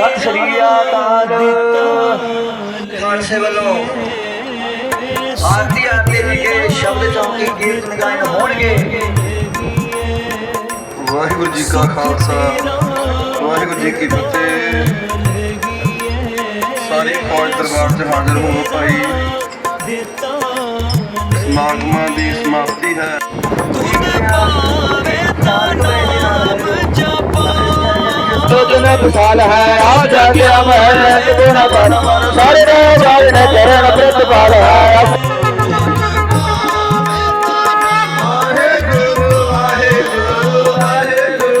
ਸਤਿ ਸ੍ਰੀ ਅਕਾਲ। ਖਾਲਸੇ ਵੱਲੋਂ ਆਰਤੀ ਆਰਤੀ ਵਿਖੇ ਸ਼ਬਦ ਚੌਂਕੀ ਗੀਤ ਨਿਗਾਇਨ ਹੋਣਗੇ। ਵਾਹਿਗੁਰੂ ਜੀ ਕਾ ਖਾਲਸਾ ਵਾਹਿਗੁਰੂ ਜੀ ਕੀ ਫਤਿਹ। ਸਾਰੇ ਫੌਜ ਦਰਬਾਰ ਤੇ ਹਾਜ਼ਰ ਹੋਵੋ ਭਾਈ। ਸਮਾਗਮਾਂ ਦੀ ਸਮਾਪਤੀ ਹੈ। ਤੁਝਨ ਵਿਸ਼ਾਲ ਹੈ ਆ ਜਾ ਕੇ ਮੈਂ ਗੁਣਾ ਬਨ ਸਾਰੇ ਰਾਜ ਨੇ ਚਰਨ ਪ੍ਰਤਪਾਲ ਹੈ ਵਾਹਿਗੁਰੂ ਵਾਹਿਗੁਰੂ ਵਾਹਿਗੁਰੂ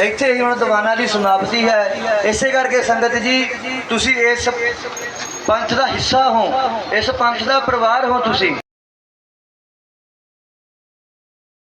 ਇੱਥੇ ਹੀ ਹੁਣ ਦੀਵਾਨਾਂ ਦੀ ਸਮਾਪਤੀ ਹੈ। ਇਸੇ ਕਰਕੇ ਸੰਗਤ ਜੀ, ਤੁਸੀਂ ਇਸ ਪੰਥ ਦਾ ਹਿੱਸਾ ਹੋ, ਇਸ ਪੰਥ ਦਾ ਪਰਿਵਾਰ ਹੋ ਤੁਸੀਂ।